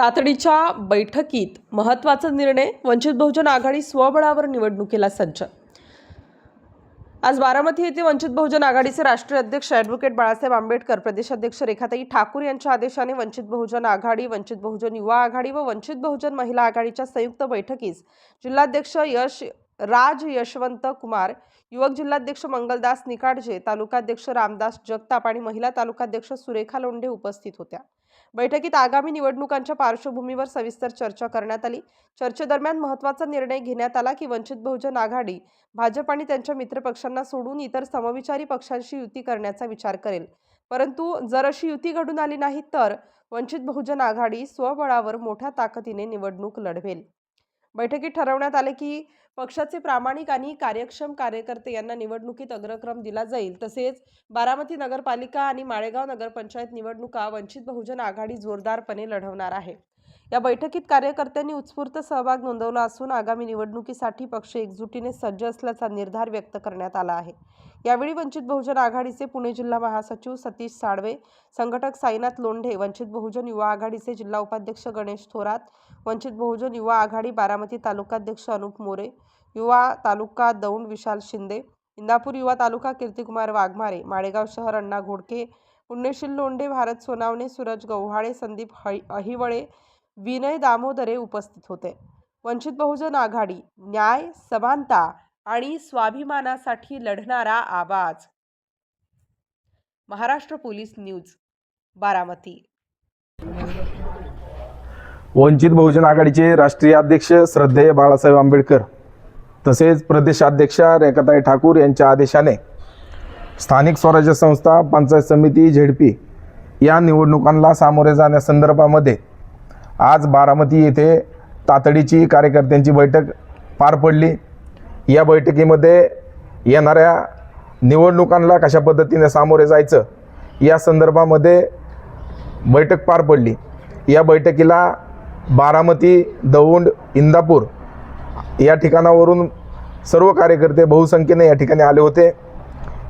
तातडीच्या बैठकीत महत्त्वाचा निर्णय वंचित बहुजन आघाडी स्वबळावर निवडणुकीला सज्ज आज बारामती येथे वंचित बहुजन आघाडीचे राष्ट्रीय अध्यक्ष ॲडव्होकेट बाळासाहेब आंबेडकर प्रदेशाध्यक्ष रेखाताई ठाकूर यांच्या आदेशाने वंचित बहुजन आघाडी वंचित बहुजन युवा आघाडी व वंचित बहुजन महिला आघाडीच्या संयुक्त बैठकीस जिल्हाध्यक्ष यश राज यशवंत कुमार युवक जिल्हाध्यक्ष मंगलदास निकाडजे तालुकाध्यक्ष रामदास जगताप आणि महिला तालुकाध्यक्ष सुरेखा लोंढे उपस्थित होत्या. बैठकीत आगामी निवडणुकांच्या पार्श्वभूमीवर सविस्तर चर्चा करण्यात आली. चर्चेदरम्यान महत्त्वाचा निर्णय घेण्यात आला की वंचित बहुजन आघाडी भाजप आणि त्यांच्या मित्रपक्षांना सोडून इतर समविचारी पक्षांशी युती करण्याचा विचार करेल. परंतु जर अशी युती घडून आली नाही तर वंचित बहुजन आघाडी स्वबळावर मोठ्या ताकदीने निवडणूक लढवेल. बैठकीत ठरवण्यात आले की पक्षाचे प्रामाणिक आणि कार्यक्षम कार्यकर्ते यांना निवडणुकीत अग्रक्रम दिला जाईल. तसेच बारामती नगरपालिका आणि माळेगाव नगरपंचायत निवडणुका वंचित बहुजन आघाडी जोरदारपणे लढवणार आहे. या बैठकीत कार्यकर्त्यांनी उत्स्फूर्त सहभाग नोंदवला असून आगामी निवडणुकीसाठी पक्ष एकजुटीने सज्ज असल्याचा निर्धार व्यक्त करण्यात आला आहे. यावेळी वंचित बहुजन आघाडीचे पुणे जिल्हा महासचिव सतीश साळवे संघटक साईनाथ लोंढे वंचित बहुजन युवा आघाडीचे जिल्हा उपाध्यक्ष गणेश थोरात वंचित बहुजन युवा आघाडी बारामती तालुकाध्यक्ष अनुप मोरे युवा तालुका दौंड विशाल शिंदे इंदापूर युवा तालुका कीर्तिकुमार वाघमारे माळेगाव शहर अण्णा घोडके पुण्यशील लोंढे भारत सोनावणे सूरज गव्हाळे संदीप हळी अहिवळे विनय दामोदरे उपस्थित होते. वंचित बहुजन आघाडी न्याय समानता आणि स्वाभिमानासाठी लढणारा आवाज. Maharashtra police news Baramati. वंचित बहुजन आघाडीचे राष्ट्रीय अध्यक्ष श्रद्धेय बाळासाहेब आंबेडकर तसेच प्रदेशाध्यक्षा रेखाताई ठाकूर यांच्या आदेशाने स्थानिक स्वराज्य संस्था पंचायत समिती झेडपी या निवडणुकांना सामोरे जाण्यासंदर्भामध्ये आज बारामती येथे तातडीची कार्यकर्त्यांची बैठक पार पडली. या बैठकीमध्ये येणाऱ्या निवडणुकांना कशा पद्धतीने सामोरे जायचं या संदर्भामध्ये बैठक पार पडली. या बैठकीला बारामती दौंड इंदापूर या ठिकाणावरून सर्व कार्यकर्ते बहुसंख्येने या ठिकाणी आले होते.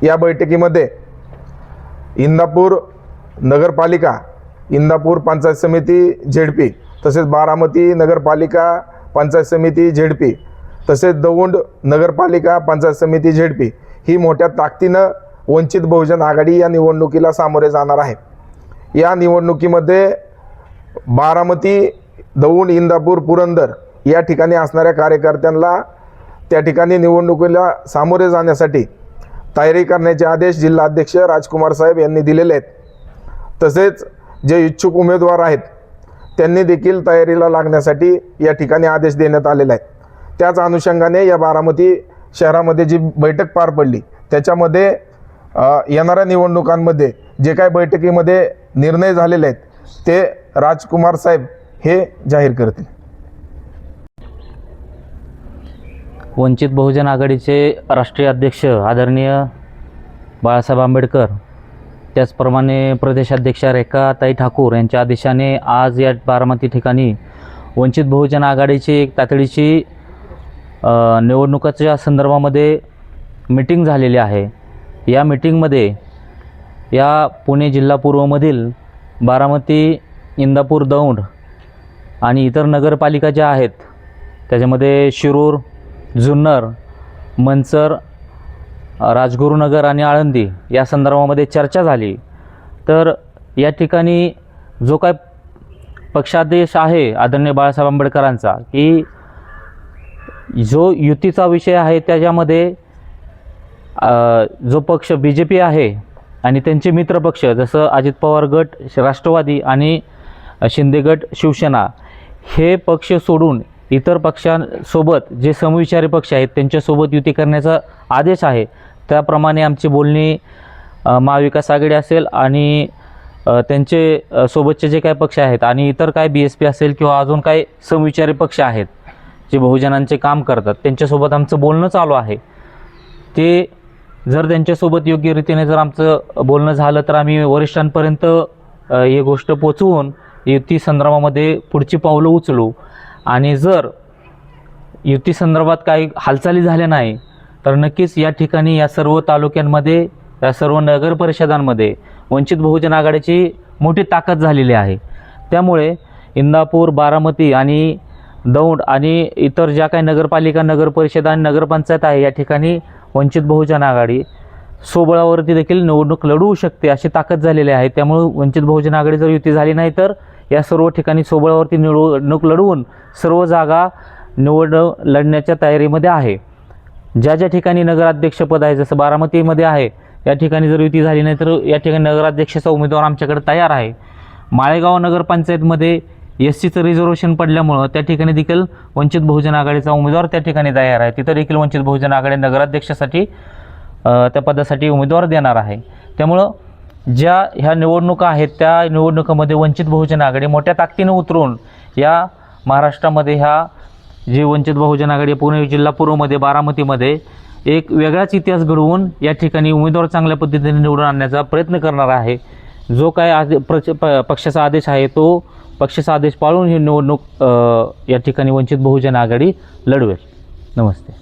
या बैठकीमध्ये इंदापूर नगरपालिका इंदापूर पंचायत समिती झेडपी तसेच बारामती नगरपालिका पंचायत समिती झेडपी तसेच दौंड नगरपालिका पंचायत समिती झेडपी ही मोठ्या ताकदीनं वंचित बहुजन आघाडी या निवडणुकीला सामोरे जाणार आहे. या निवडणुकीमध्ये बारामती दौंड इंदापूर पुरंदर या ठिकाणी असणाऱ्या कार्यकर्त्यांना त्या ठिकाणी निवडणुकीला सामोरे जाण्यासाठी तयारी करण्याचे आदेश जिल्हाध्यक्ष राजकुमार साहेब यांनी दिलेले आहेत. तसेच जे इच्छुक उमेदवार आहेत त्यांनी देखील तयारीला लागण्यासाठी या ठिकाणी आदेश देण्यात आलेले आहेत. त्याच अनुषंगाने या बारामती शहरामध्ये जी बैठक पार पडली त्याच्यामध्ये येणाऱ्या निवडणुकांमध्ये जे काय बैठकीमध्ये निर्णय झालेले आहेत ते राजकुमार साहेब हे जाहीर करतील. वंचित बहुजन आघाडीचे राष्ट्रीय अध्यक्ष आदरणीय बाळासाहेब आंबेडकर त्याचप्रमाणे प्रदेशाध्यक्षा रेखाताई ठाकूर यांच्या आदेशाने आज या बारामती ठिकाणी वंचित बहुजन आघाडीची एक तातडीची निवडणुकाच्या संदर्भामध्ये मिटिंग झालेली आहे. या मिटिंगमध्ये या पुणे जिल्हा पूर्वमधील बारामती इंदापूर दौंड आणि इतर नगरपालिका ज्या आहेत त्याच्यामध्ये शिरूर जुन्नर मंचर राजगुरुनगर आणि आळंदी या संदर्भामध्ये चर्चा झाली. तर या ठिकाणी जो काय पक्षादेश आहे आदरणीय बाळासाहेब आंबेडकरांचा की जो युतीचा विषय आहे त्याच्यामध्ये जो पक्ष बी जे पी आहे आणि त्यांचे मित्रपक्ष जसं अजित पवार गट राष्ट्रवादी आणि शिंदे गट शिवसेना हे पक्ष सोडून इतर पक्षांसोबत जे समविचारी पक्ष आहेत त्यांच्यासोबत युती करण्याचा आदेश आहे. त्याप्रमाणे आमची बोलणी महाविकास आघाडी असेल आणि त्यांचे सोबतचे जे काही पक्ष आहेत आणि इतर काय बी एस पी असेल किंवा अजून काही समविचारी पक्ष आहेत जे बहुजनांचे काम करतात त्यांच्यासोबत आमचं बोलणं चालू आहे. ते जर त्यांच्यासोबत योग्य रीतीने जर आमचं बोलणं झालं तर आम्ही वरिष्ठांपर्यंत ही गोष्ट पोचवून युती संदर्भामध्ये पुढची पावलं उचलू. आणि जर युती संदर्भात काही हालचाली झाल्या नाही तर नक्कीच या ठिकाणी या सर्व तालुक्यांमध्ये या सर्व नगर परिषदांमध्ये वंचित बहुजन आघाडीची मोठी ताकद झालेली आहे. त्यामुळे इंदापूर बारामती आणि दौंड आणि इतर ज्या काही नगरपालिका नगरपरिषद आणि नगरपंचायत आहे या ठिकाणी वंचित बहुजन आघाडी सोबळावरती देखील निवडणूक लढवू शकते अशी ताकद झालेली आहे. त्यामुळे वंचित बहुजन आघाडी जर युती झाली नाही तर या सर्व ठिकाणी सोबळावरती निवडणूक लढवून सर्व जागा निवड लढण्याच्या तयारीमध्ये आहे. ज्या ज्या ठिकाणी नगराध्यक्षपद आहे जसं बारामतीमध्ये आहे या ठिकाणी जर युती झाली नाही तर या ठिकाणी नगराध्यक्षाचा उमेदवार आमच्याकडे तयार आहे. माळेगाव नगरपंचायतमध्ये एस सीचं रिझर्वेशन पडल्यामुळं त्या ठिकाणी देखील वंचित बहुजन आघाडीचा उमेदवार त्या ठिकाणी तयार आहे. तिथं देखील वंचित बहुजन आघाडी नगराध्यक्षासाठी त्या पदासाठी उमेदवार देणार आहे. त्यामुळं ज्या ह्या निवडणुका आहेत त्या निवडणुकामध्ये वंचित बहुजन आघाडी मोठ्या ताकदीनं उतरून या महाराष्ट्रामध्ये ह्या जे वंचित बहुजन आघाडी पुणे जिल्हा पूर्वमध्ये बारामतीमध्ये एक वेगळाच इतिहास घडवून या ठिकाणी उमेदवार चांगल्या पद्धतीने निवडून आणण्याचा प्रयत्न करणार आहे. जो काय आदे प्रच प पक्षाचा आदेश आहे तो पक्षाचा आदेश पाळून ही निवडणूक या ठिकाणी वंचित बहुजन आघाडी लढवेल. नमस्ते.